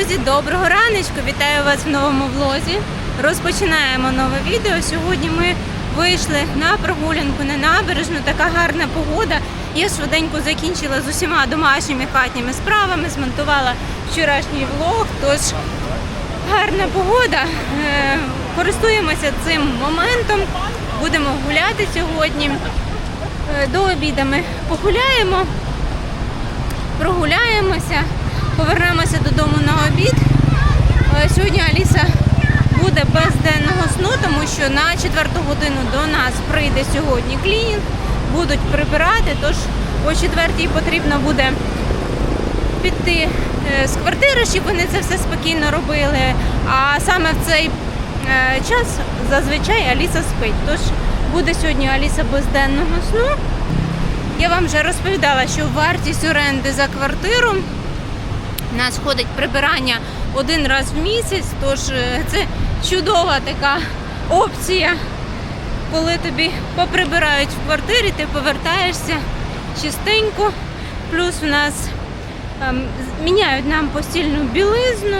Друзі! Доброго раночку! Вітаю вас в новому влозі. Розпочинаємо нове відео. Сьогодні ми вийшли на прогулянку на набережну. Така гарна погода. Я швиденько закінчила з усіма домашніми хатніми справами, змонтувала вчорашній влог. Тож гарна погода. Е, Користуємося цим моментом. Будемо гуляти сьогодні. Е, До обіду ми погуляємо прогуляємося, повернемося додому на обід. Е, Сьогодні Аліса буде без денного сну, тому що на четверту годину до нас прийде сьогодні клінінг, будуть прибирати, тож о четвертій потрібно буде піти е, з квартири, щоб вони це все спокійно робили. А саме в цей е, час зазвичай Аліса спить. Тож буде сьогодні Аліса без денного сну. Я вам вже розповідала, що вартість оренди за квартиру у нас входить прибирання один раз в місяць, тож е, це чудова така опція, коли тобі поприбирають в квартирі, ти повертаєшся чистенько. Плюс в нас ем, міняють нам постільну білизну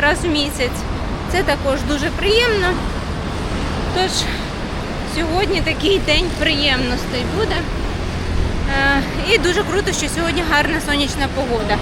раз в місяць. Це також дуже приємно. Тож Сьогодні такий день приємностей буде. Е, І дуже круто, що сьогодні гарна сонячна погода.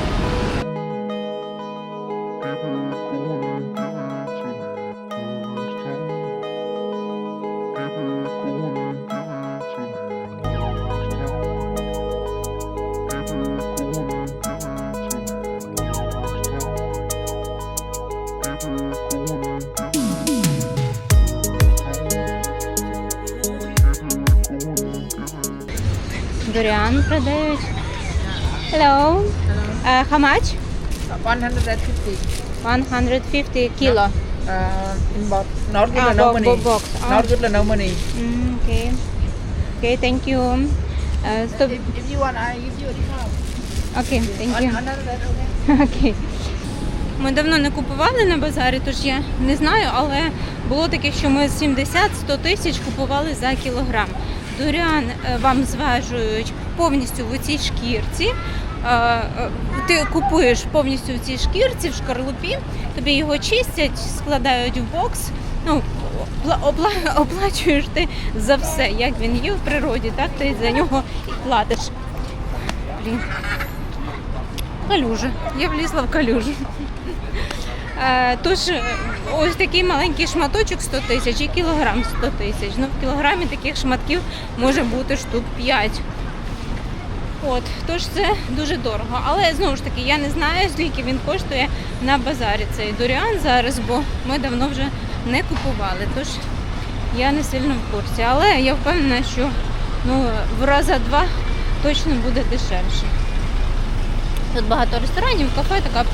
Доріан продають. Hello. Uh, how much? 150 150 kilo. uh, in box. Not good Ah, no bo- money. bo- box. Ah. Not good no money. Mm, okay. Okay, thank you. Uh, so, If, if you want, I give you a discount. okay, thank you. 100, okay? Окей. Ми давно не купували на базарі, тож я не знаю, але було таке, що ми 70-100 тисяч купували за кілограм. Дурян е, вам зважують повністю в цій шкірці. Е, е, Ти купуєш повністю в цій шкірці, в шкарлупі, тобі його чистять, складають в бокс. Ну, опла- опла- оплачуєш ти за все, як він є в природі, так ти за нього і платиш. Блін. Калюжа. Я влізла в калюжу. Е, Тож ось такий маленький шматочок 100 тисяч і кілограм 100 тисяч. Ну, в кілограмі таких шматків може бути штук 5. От, тож це дуже дорого. Але знову ж таки, я не знаю, скільки він коштує на базарі цей дуріан зараз, бо ми давно вже не купували. Тож я не сильно в курсі. Але я впевнена, що ну, в раза два точно буде дешевше. Тут багато ресторанів, кафе, така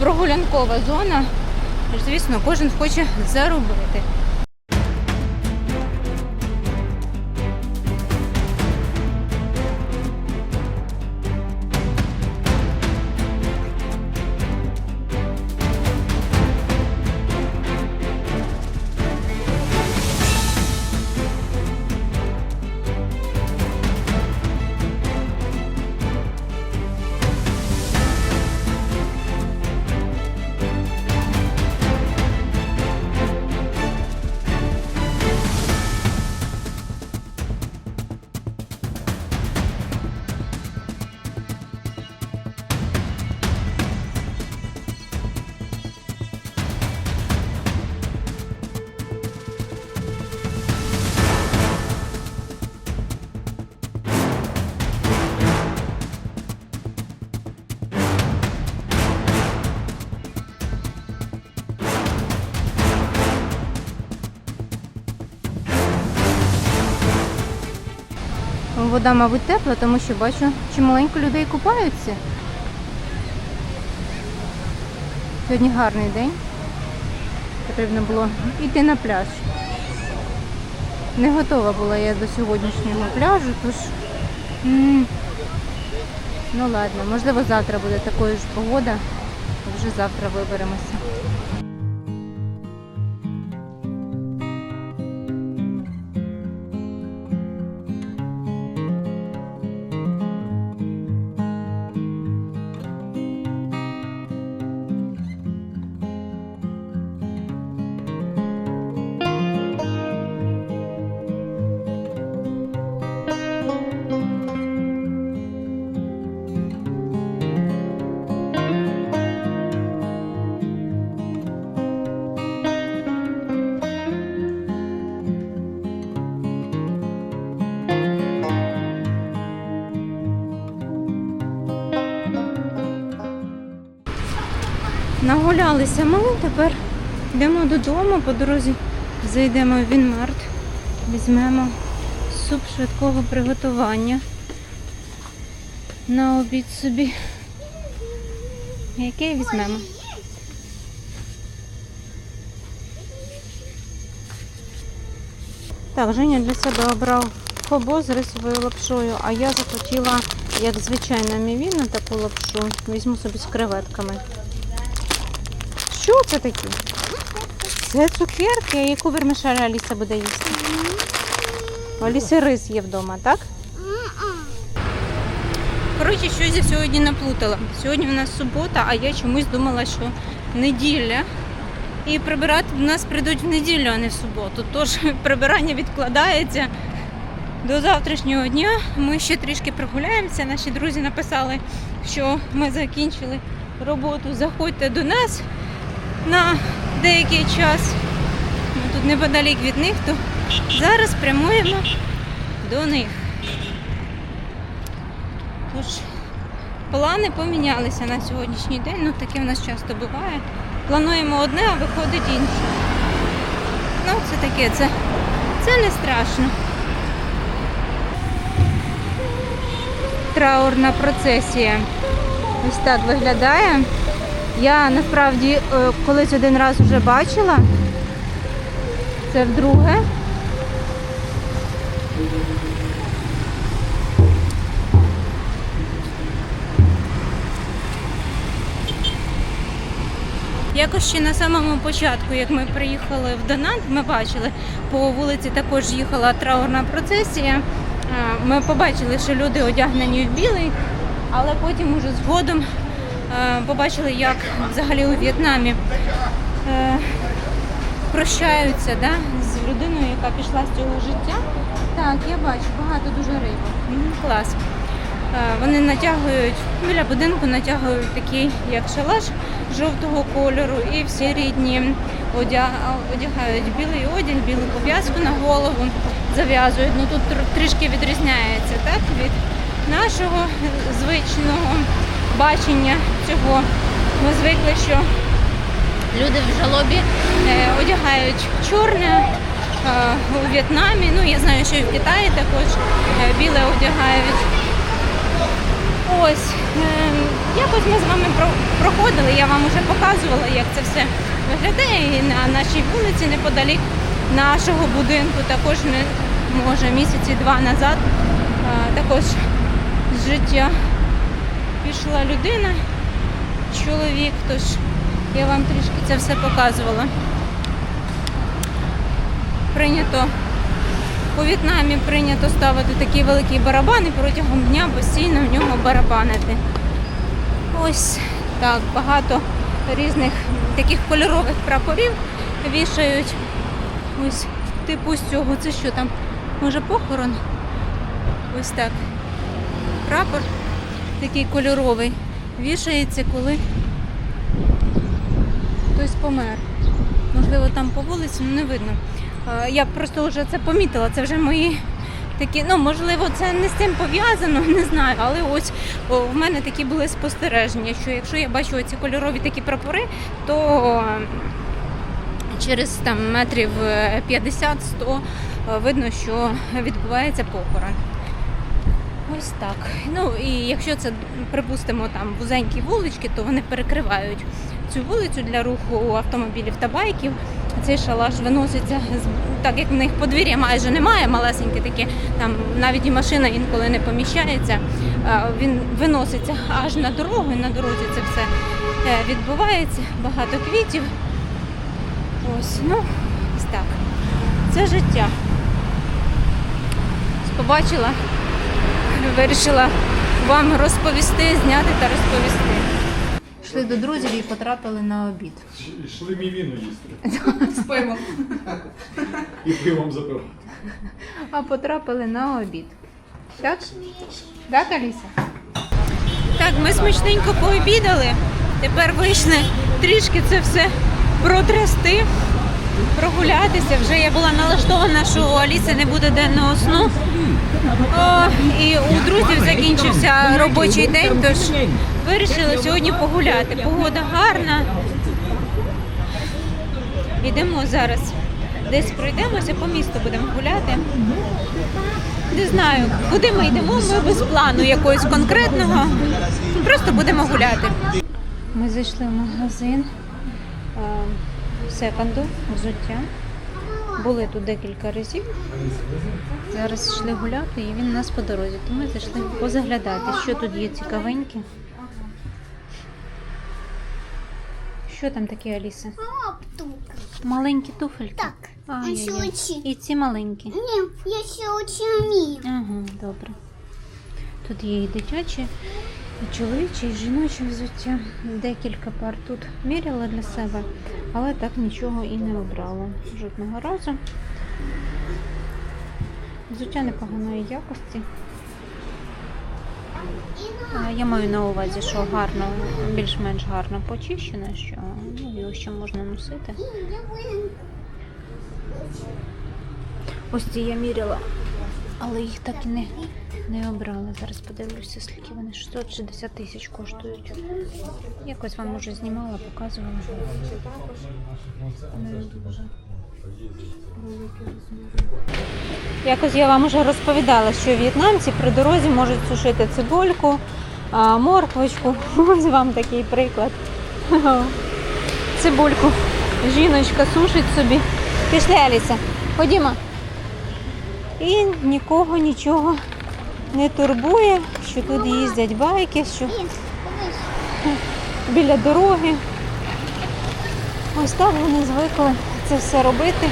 прогулянкова зона. Звісно, кожен хоче заробити. Вода, мабуть, тепла, тому що бачу, чималенько людей купаються. Сьогодні гарний день. Потрібно було йти на пляж. Не готова була я до сьогоднішнього пляжу, тож. Ну ладно, можливо, завтра буде такою ж погода. Вже завтра виберемося. Нагулялися ми, тепер йдемо додому, по дорозі зайдемо в Вінмарт, візьмемо суп швидкого приготування на обід собі. Який візьмемо? Так, Женя для себе обрав хобо з рисовою лапшою, а я захотіла, як звичайна мівіна, таку лапшу. Візьму собі з креветками. Що це таке? Це цукерки, яку вермишель Аліса буде їсти. У Аліси рис є вдома, так? Коротше, щось я сьогодні наплутала. Сьогодні у нас субота, а я чомусь думала, що неділя. І прибирати до нас прийдуть в неділю, а не в суботу. Тож прибирання відкладається до завтрашнього дня. Ми ще трішки прогуляємося. Наші друзі написали, що ми закінчили роботу. Заходьте до нас на деякий час. Ми тут неподалік від них, то зараз прямуємо до них. Тож плани помінялися на сьогоднішній день. Ну таке в нас часто буває. Плануємо одне, а виходить інше. Ну, це таке, це, це не страшно. Траурна процесія. Ось так виглядає. Я насправді е, колись один раз вже бачила. Це вдруге. Якось ще на самому початку, як ми приїхали в Донат, ми бачили, по вулиці також їхала траурна процесія. Ми побачили, що люди одягнені в білий, але потім уже згодом е, побачили, як взагалі у В'єтнамі е, прощаються да, з людиною, яка пішла з цього життя. Так, я бачу, багато дуже. Мгм, Клас. Е, Вони натягують біля будинку, натягують такий як шалаш жовтого кольору, і всі рідні одягають білий одяг, білу пов'язку на голову, зав'язують. Ну тут трішки відрізняється так, від нашого звичного бачення цього. Ми звикли, що люди в жалобі е, одягають чорне. е, У В'єтнамі, ну я знаю, що і в Китаї також е, біле одягають. Ось, якось ми з вами проходили, я вам вже показувала, як це все виглядає. І на нашій вулиці неподалік нашого будинку, також не може місяці два назад також з життя пішла людина, чоловік, тож я вам трішки це все показувала. Прийнято у В'єтнамі прийнято ставити такі великі барабани протягом дня постійно в нього барабанити. Ось так, багато різних таких кольорових прапорів вішають. Ось типу з цього. Це що там? Може похорон? Ось так. Прапор такий кольоровий. Вішається, коли хтось помер. Можливо, там по вулиці, ну не видно. Е, Я просто вже це помітила. Це вже мої такі, ну можливо, це не з цим пов'язано, не знаю. Але ось в мене такі були спостереження, що якщо я бачу ці кольорові такі прапори, то е, через там метрів е, 50-100 е, видно, що відбувається похорон. Ось так. Ну і якщо це, припустимо, там вузенькі вулички, то вони перекривають цю вулицю для руху автомобілів та байків. Цей шалаш виноситься так, як в них подвір'я майже немає, малесеньке таке, там навіть і машина інколи не поміщається. Він виноситься аж на дорогу, і на дорозі це все е, відбувається. Багато квітів. Ось, ну, ось так. Це життя. Побачила вирішила вам розповісти, зняти та розповісти. Йшли до друзів і потрапили на обід. Йшли мівіну їсти. З пивом. І пивом запивати. А потрапили на обід. Так? Так, Аліса? Так, ми смачненько пообідали. Тепер вийшли трішки це все протрясти, прогулятися. Вже я була налаштована, що у Аліси не буде денного сну. О, і у друзів закінчився робочий день, тож вирішили сьогодні погуляти. Погода гарна. Йдемо зараз. Десь пройдемося, по місту будемо гуляти. Не знаю, куди ми йдемо, ми без плану якогось конкретного. Просто будемо гуляти. Ми зайшли в магазин е, секонду, взуття. Були тут декілька разів. Зараз йшли гуляти і він у нас по дорозі. То ми зайшли позаглядати, що тут є цікавеньке. Що там таке, Аліса? Маленькі туфельки? Так. А ще оці. І ці маленькі. Ні, я ще очі вмію. Ага, добре. Тут є і дитячі, і чоловічі, і жіночі взуття. Декілька пар тут міряла для себе, але так нічого і не обрала жодного разу. Взуття непоганої якості. Я маю на увазі, що гарно, більш-менш гарно почищене, що ну, його ще можна носити. Ось ці я міряла, але їх так і не, не обрала. Зараз подивлюся, скільки вони 660 тисяч коштують. Якось вам уже знімала, показувала. Не дуже великі. Якось я вам вже розповідала, що в'єтнамці при дорозі можуть сушити цибульку, морквочку. Ось вам такий приклад. Цибульку. Жіночка сушить собі. Пішли, Аліса. Ходімо. І нікого нічого не турбує, що тут їздять байки, що біля дороги. Ось так вони звикли це все робити.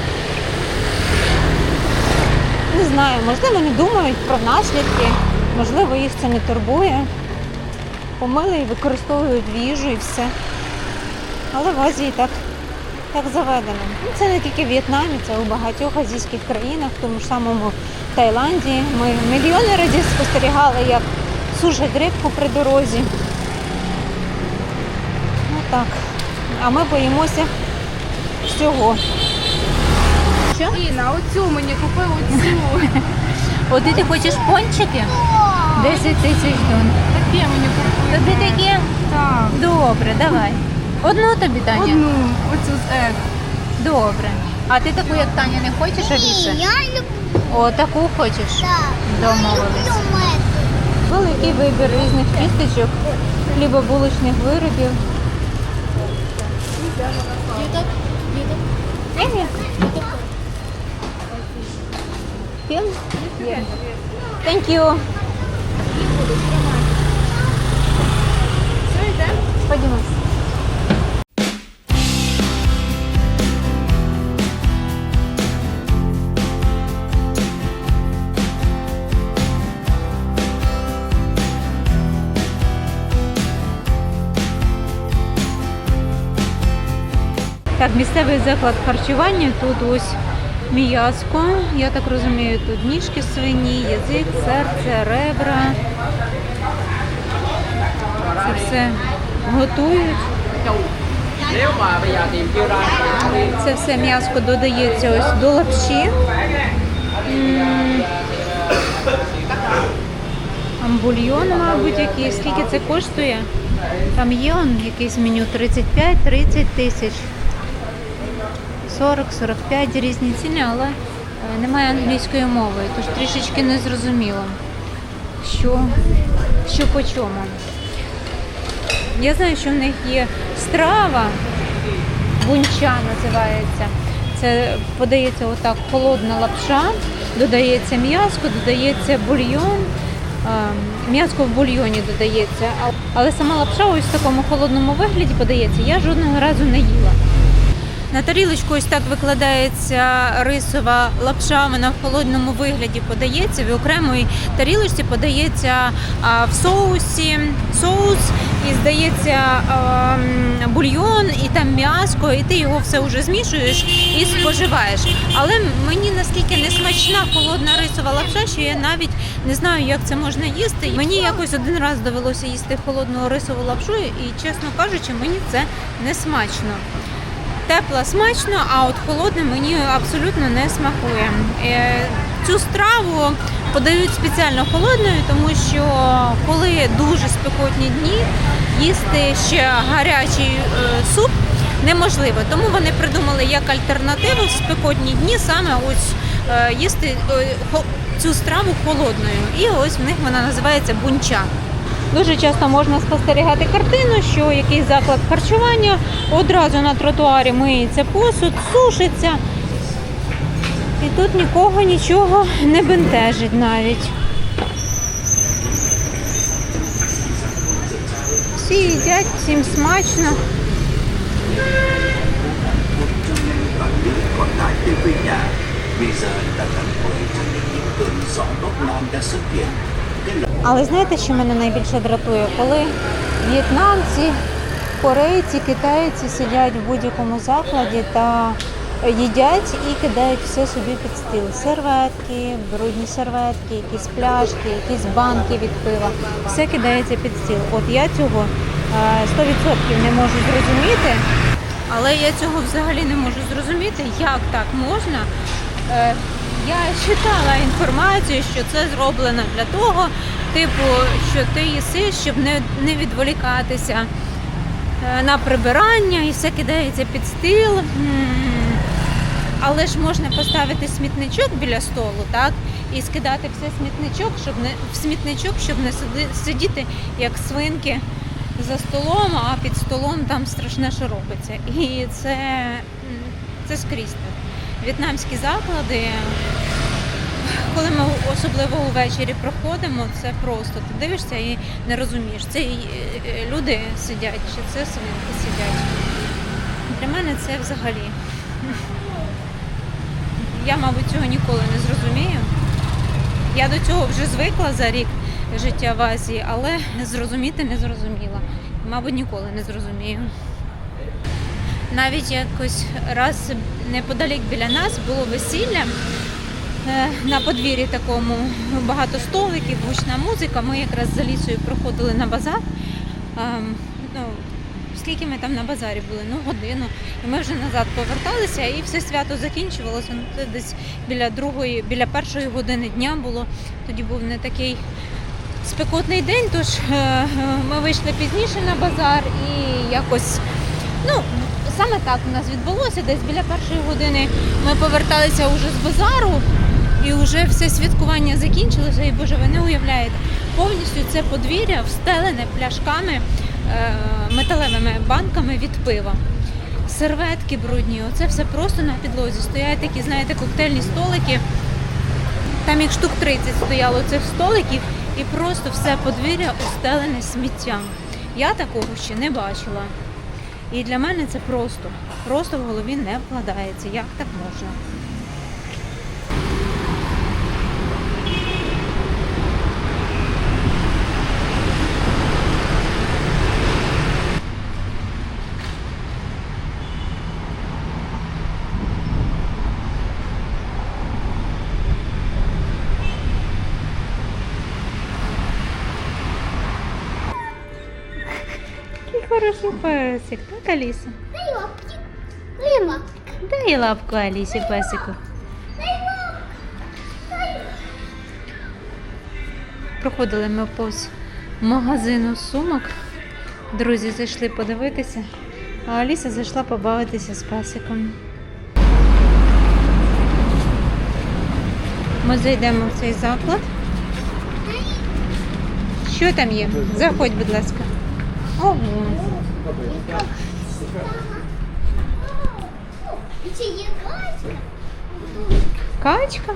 Не знаю, можливо, не думають про наслідки, можливо, їх це не турбує. Помили і використовують їжу і все. Але в Азії так, так заведено. Ну, Це не тільки в В'єтнамі, це у багатьох азійських країнах, в тому ж самому Таїланді. Ми мільйони разів спостерігали, як сушать рибку при дорозі. Ну так. А ми боїмося всього. Що? Інна, оцю мені купи оцю. От ти хочеш пончики? 10 тисяч дон. Таке мені купи. Тобі таке? Так. Добре, давай. Одну тобі, Таня? Одну, оцю з ек. Добре. А ти таку, як Таня, не хочеш, Аліса? Ні, я люблю. О, таку хочеш? Так. Домовились. Я люблю меду. Великий вибір різних кісточок, хлібобулочних виробів. Thank you. Ходімо. Так, місцевий заклад харчування. Тут ось м'язко. Я так розумію, тут ніжки свині, язик, серце, ребра. Це все готують. Це все м'яско додається ось до лапші. М, Там бульйон, мабуть, якийсь. Скільки це коштує? Там є он якийсь меню 35-30 тисяч. 40-45 різні ціни, але е, немає англійської мови, тож трішечки не зрозуміло, що, що по чому. Я знаю, що в них є страва, бунча називається. Це подається отак холодна лапша, додається м'яско, додається бульйон. Ем, М'яско в бульйоні додається, але сама лапша ось в такому холодному вигляді подається. Я жодного разу не їла. На тарілочку ось так викладається рисова лапша, вона в холодному вигляді подається. В окремій тарілочці подається в соусі соус і здається бульйон, і там м'яско, і ти його все вже змішуєш і споживаєш. Але мені наскільки не смачна холодна рисова лапша, що я навіть не знаю, як це можна їсти. Мені якось один раз довелося їсти холодну рисову лапшу, і чесно кажучи, мені це не смачно. Тепла смачно, а от холодне мені абсолютно не смакує. Е, Цю страву подають спеціально холодною, тому що коли дуже спекотні дні їсти ще гарячий е, суп неможливо. Тому вони придумали як альтернативу в спекотні дні саме ось е, їсти цю страву холодною. І ось в них вона називається бунча. Дуже часто можна спостерігати картину, що якийсь заклад харчування одразу на тротуарі миється посуд, сушиться. І тут нікого нічого не бентежить навіть. Всі їдять, всім смачно. Bây giờ ta cần với những tuần gió tốt але знаєте, що мене найбільше дратує? Коли в'єтнамці, корейці, китайці сидять в будь-якому закладі та їдять і кидають все собі під стіл. Серветки, брудні серветки, якісь пляшки, якісь банки від пива. Все кидається під стіл. От я цього е, 100% не можу зрозуміти. Але я цього взагалі не можу зрозуміти, як так можна. Е, Я читала інформацію, що це зроблено для того, типу, що ти їси, щоб не, не відволікатися е, на прибирання і все кидається під стіл. Але ж можна поставити смітничок біля столу, так? І скидати все смітничок, щоб не в смітничок, щоб не сидіти як свинки за столом, а під столом там страшне, що робиться. І це, це скрізь. В'єтнамські заклади, коли ми особливо увечері проходимо, це просто ти дивишся і не розумієш, це е, люди сидять, чи це свинки сидять. Для мене це взагалі. Я, мабуть, цього ніколи не зрозумію. Я до цього вже звикла за рік життя в Азії, але зрозуміти не зрозуміла. Мабуть, ніколи не зрозумію. Навіть якось раз неподалік біля нас було весілля на подвір'ї такому багато столиків, гучна музика. Ми якраз за лісою проходили на базар. Ем, Ну, скільки ми там на базарі були? Ну, годину. І ми вже назад поверталися, і все свято закінчувалося. Ну, це десь біля другої, біля першої години дня було. Тоді був не такий спекотний день, тож е, е, ми вийшли пізніше на базар і якось. Ну, саме так у нас відбулося. Десь біля першої години ми поверталися вже з базару, і вже все святкування закінчилося. І боже, ви не уявляєте, повністю це подвір'я встелене пляшками, е, металевими банками від пива. Серветки брудні, оце все просто на підлозі. Стоять такі, знаєте, коктейльні столики. Там їх штук 30 стояло цих столиків, і просто все подвір'я устелене сміттям. Я такого ще не бачила. І для мене це просто, просто в голові не вкладається. Як так можна? Песик, так, Аліса? Дай лапки. Дай лапки. Дай лапку Алісі песику. Проходили ми повз магазину сумок. Друзі зайшли подивитися, а Аліса зайшла побавитися з песиком. Ми зайдемо в цей заклад. Що там є? Заходь, будь ласка. Качка.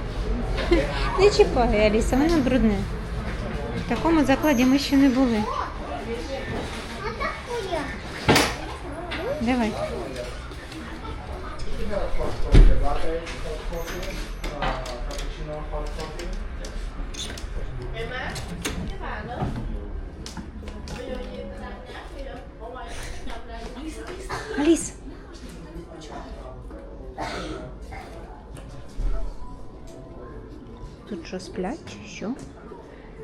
Не чіпай, Аліса, вона брудне. В такому закладі ми ще не були. Давай. Що сплять чи що?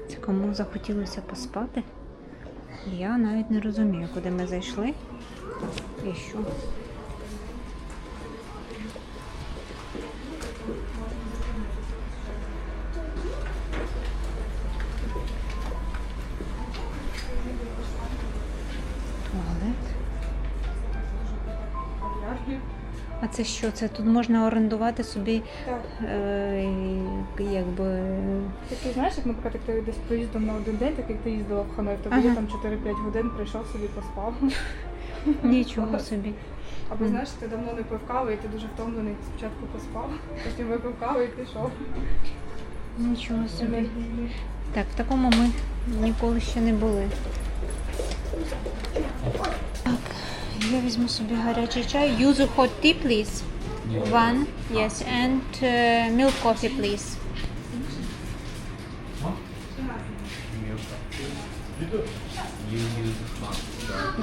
Це кому захотілося поспати? Я навіть не розумію, куди ми зайшли і що. Це що? Це тут можна орендувати собі Так. е, якби. Такий, знаєш, як, наприклад, як ти десь проїздом на один день, так як ти їздила в Ханой, тобі Ага. там 4-5 годин прийшов собі поспав. Нічого собі. Або знаєш, ти давно не пив кави, і ти дуже втомлений, спочатку поспав, потім випив каву і пішов. Нічого собі. Так, в такому ми ніколи ще не були. Так, я візьму собі гарячий чай. Yuzu hot tea, please. One, yes, and uh, milk coffee, please.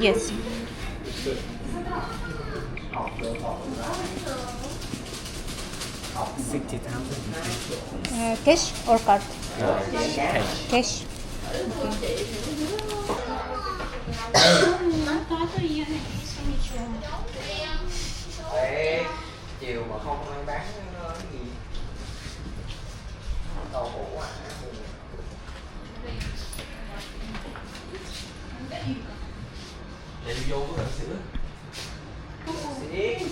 Yes. Sixty thousand. Uh, cash or card? Cash. Ê, chiều mà không ai bán ờ, cái gì đậu hũ à để vô có bình sữa Xí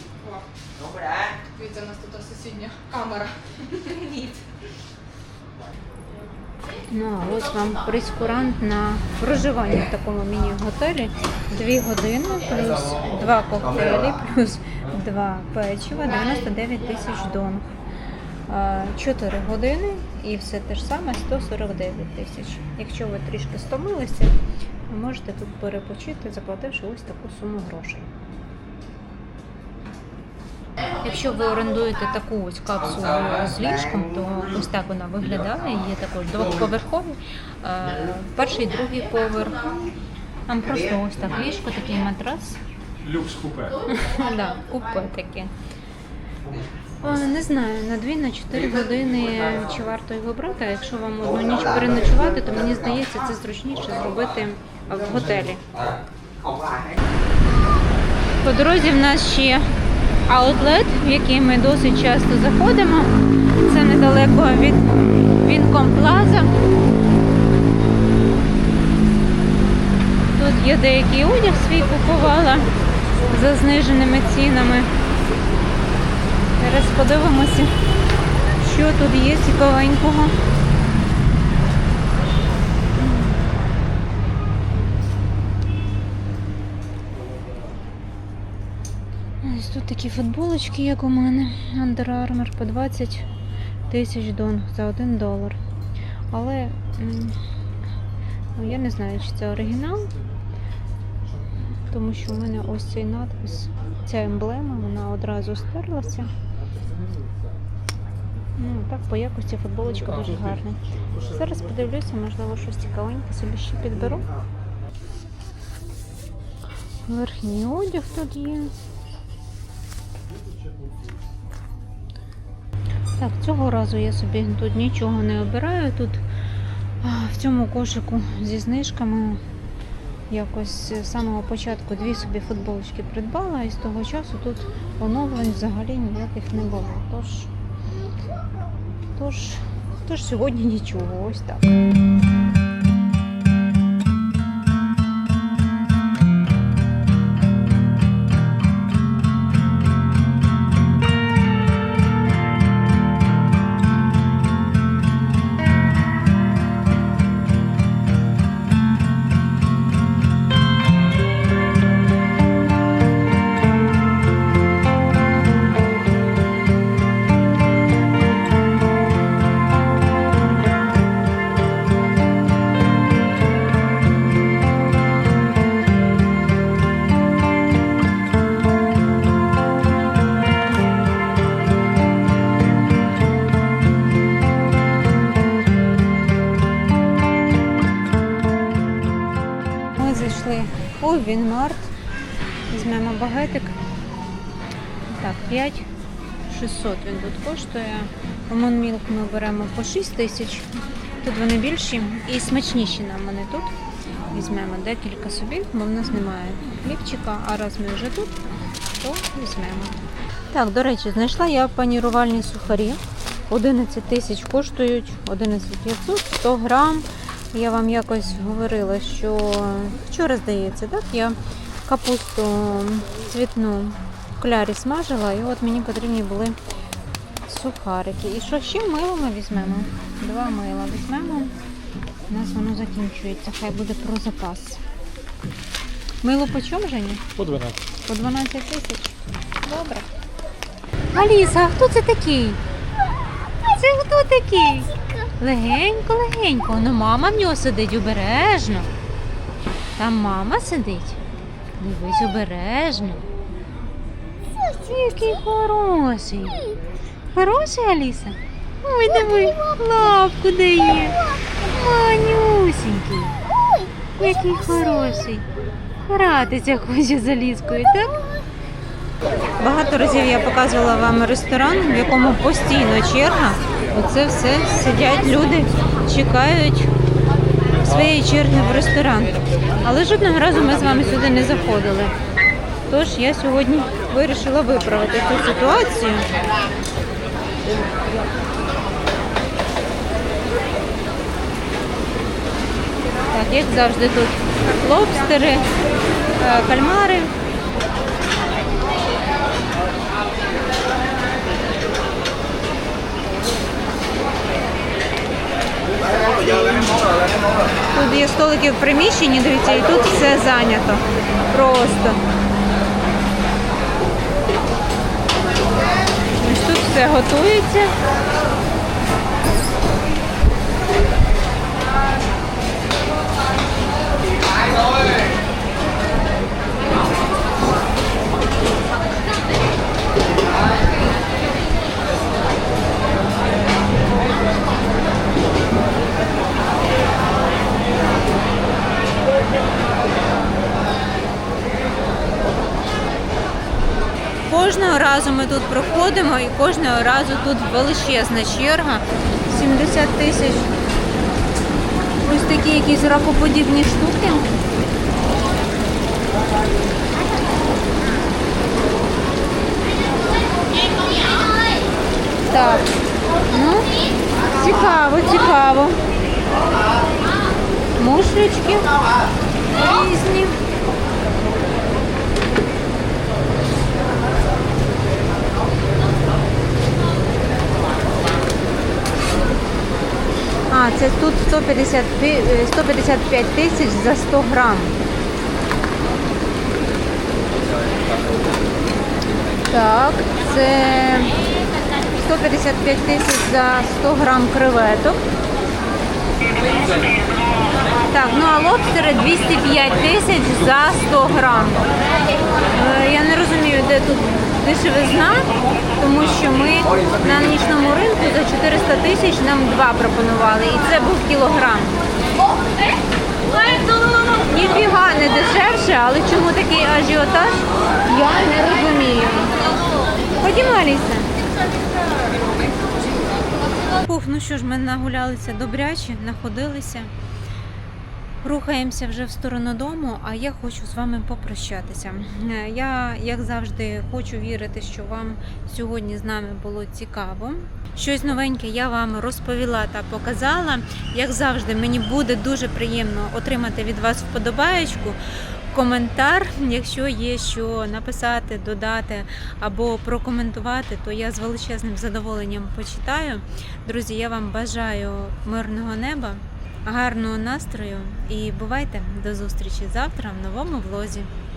Đúng rồi đã Дивіться, у нас тут сусідня камера. Ну, а ось вам прескурант на проживання в такому міні-готелі. Дві години плюс два коктейлі, плюс два печива, 99 тисяч донг. А, Чотири години і все те ж саме 149 тисяч. Якщо ви трішки стомилися, ви можете тут перепочити, заплативши ось таку суму грошей. Якщо ви орендуєте таку ось капсулу з ліжком, то ось так вона виглядає. Є також двохповерхові, е, перший, другий поверх. Там просто ось так ліжко, такий матрас. Люкс купе. да, купе таке. Е, Не знаю, на 2 на 4 години чи варто його брати. А якщо вам одну ніч переночувати, то мені здається, це зручніше зробити в готелі. По дорозі в нас ще аутлет, в який ми досить часто заходимо. Це недалеко від Вінком Плаза. Тут є деякий одяг свій купувала за зниженими цінами. Зараз подивимося, що тут є цікавенького. Ось тут такі футболочки, як у мене. Under Armour по 20 тисяч дон за 1 долар. Але ну, я не знаю, чи це оригінал, тому що у мене ось цей надпис, ця емблема, вона одразу стерлася. Ну, так, по якості футболочка дуже гарна. Зараз подивлюся, можливо, щось цікавеньке собі ще підберу. Верхній одяг тут є. Так, цього разу я собі тут нічого не обираю. Тут в цьому кошику зі знижками якось з самого початку дві собі футболочки придбала, і з того часу тут оновлень взагалі ніяких не було. Тож, тож, тож сьогодні нічого, ось так. Зайшли у Вінмарт. Візьмемо багетик. Так, 5 600 він тут коштує. Монмілк ми беремо по 6 тисяч. Тут вони більші і смачніші нам вони тут. Візьмемо декілька собі, бо в нас немає хлібчика, а раз ми вже тут, то візьмемо. Так, до речі, знайшла я панірувальні сухарі. 11 тисяч коштують, 11 500, 100 грам. Я вам якось говорила, що вчора, здається, так, я капусту цвітну в клярі смажила, і от мені потрібні були сухарики. І що ще мило ми візьмемо? Два мила візьмемо. У нас воно закінчується, хай буде про запас. Мило по чому, Жені? По 12. По 12 тисяч. Добре. Аліса, а хто це такий? Це хто такий? Легенько, легенько. Ну мама в нього сидить обережно. Там мама сидить. Дивись обережно. Який хороший. Хороший, Аліса? Ой, диви, лапку дає. Манюсенький. Який хороший. Гратися хоче з Аліскою, так? Багато разів я показувала вам ресторан, в якому постійно черга. Оце все сидять люди, чекають своєї черги в ресторан. Але жодного разу ми з вами сюди не заходили. Тож я сьогодні вирішила виправити цю ситуацію. Так, як завжди тут лобстери, е, кальмари. Тут є столики в приміщенні, дивіться, і тут все зайнято. Просто. Ось тут все готується. Кожного разу ми тут проходимо і кожного разу тут величезна черга. 70 тисяч. Ось такі якісь ракоподібні штуки. Так. Ну, цікаво, цікаво. Мушлечки різні. А, це тут 150, е, 155 тисяч за 100 грам. Так, це 155 тисяч за 100 грам креветок. Так, ну а лобстери 205 тисяч за 100 грам. Е, Я не розумію, де тут дешевизна, тому що ми на нічному за 400 тисяч нам два пропонували, і це був кілограм. Ніфіга не дешевше, але чому такий ажіотаж, я не розумію. Ходімо, Аліса. Ух, ну що ж, ми нагулялися добряче, находилися. Рухаємося вже в сторону дому, а я хочу з вами попрощатися. Е, Я, як завжди, хочу вірити, що вам сьогодні з нами було цікаво. Щось новеньке я вам розповіла та показала. Як завжди, мені буде дуже приємно отримати від вас вподобаєчку, коментар. Якщо є що написати, додати або прокоментувати, то я з величезним задоволенням почитаю. Друзі, я вам бажаю мирного неба. Гарного настрою і бувайте до зустрічі завтра в новому влозі.